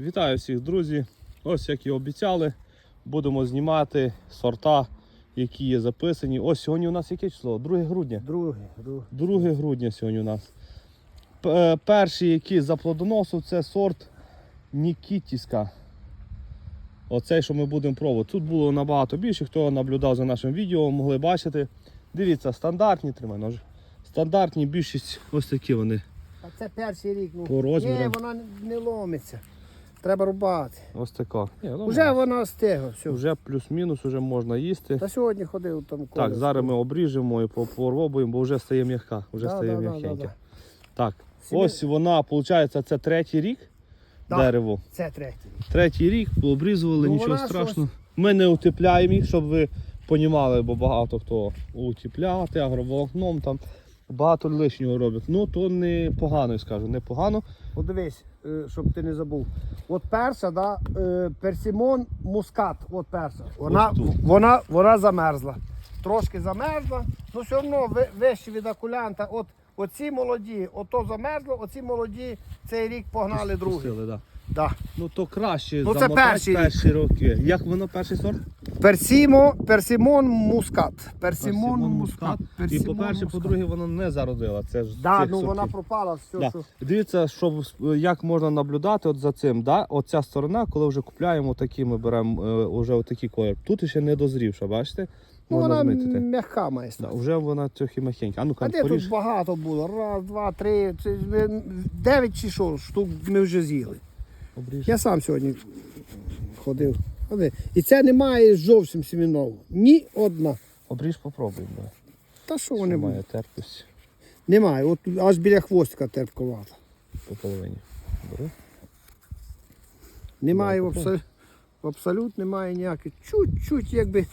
Вітаю всіх, друзі! Ось як і обіцяли, будемо знімати сорта, які є записані. Ось сьогодні у нас яке число? 2 грудня. Другий, другий. 2 грудня сьогодні у нас. Е, Перший, який за плодоносу, це сорт Нікітіска. Оцей, що ми будемо пробувати. Тут було набагато більше. Хто наблюдав за нашим відео, могли бачити. Дивіться, стандартні тримай ножі. Стандартні більшість ось такі вони. А це перший рік. Ну. По розмірам. Ні, вона не ломиться. Треба рубати. Ось така. Ні, ну, Уже вона стигла. Все. вже плюс-мінус, вже можна їсти. Та сьогодні ходив там Так, зараз ми обріжемо і по- поробуємо, бо вже стає м'яка. Вже Да, стає да, да, м'якеньке. да, да. Так, Сім'я- ось вона, виходить, це третій рік Да. дерево. Це третій. Третій рік, пообрізували, Ну, нічого вона страшного. Ми не утепляємо їх, щоб ви понімали, бо багато хто утепляти, агроволокном там. Багато лишнього роблять. Ну то не погано, я скажу, не погано. От дивись, е, щоб ти не забув. От перша, да, е, персимон мускат. От перша. Вона, Ось вона, вона замерзла. Трошки замерзла, ну все одно ви- вище від акулянта. От оці молоді, ото замерзло, оці молоді цей рік погнали другий. Да. Да. Ну то краще Ну, це рік. перші роки. Як воно перший сорт? Персімо, персимон мускат. Персимон мускат. І по-перше, по-друге, вона не зародила. Це ж Да, цих ну вона сортів. пропала, все, Да. що. Дивіться, що, як можна наблюдати от за цим. Да? Оця сторона, коли вже купляємо такі, ми беремо е, вже отакий колір. Тут ще не дозрівша, бачите? Ну, Можна вона змітити. м'яка має Да, стати. вже вона трохи м'якенька. А ну-ка, А де тут багато було? Раз, два, три, це дев'ять чи що штук ми вже з'їли. Я сам сьогодні ходив. І це немає зовсім семінного. Ні одна. Обріж попробуємо. Да. Та що вони має будуть? терпкість Немає. От аж біля хвостика терпковата. по половині. Бери. Немає Да, абсолютно, абсолютно немає ніяких. Чуть-чуть якби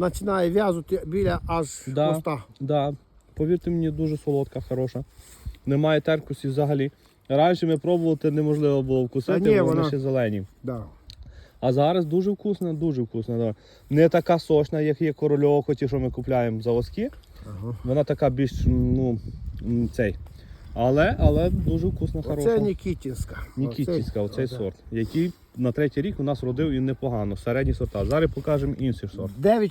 починає в'язати біля аж Да. хвоста. Да, повірте мені, дуже солодка, хороша. Немає терпкості взагалі. Раніше ми пробувати неможливо було вкусити, ні, вона- ще зелені. Да. А зараз дуже вкусна, дуже вкусна. Да. Не така сочна, як є корольова, ті, що ми купляємо заводські. Ага. Вона така більш ну, цей. Але, але дуже вкусна, хороша. Це Нікітінська. Нікітінська, оцей оцей сорт, який на третій рік у нас родив і непогано. Середні сорта. Зараз покажемо інший сорт. 9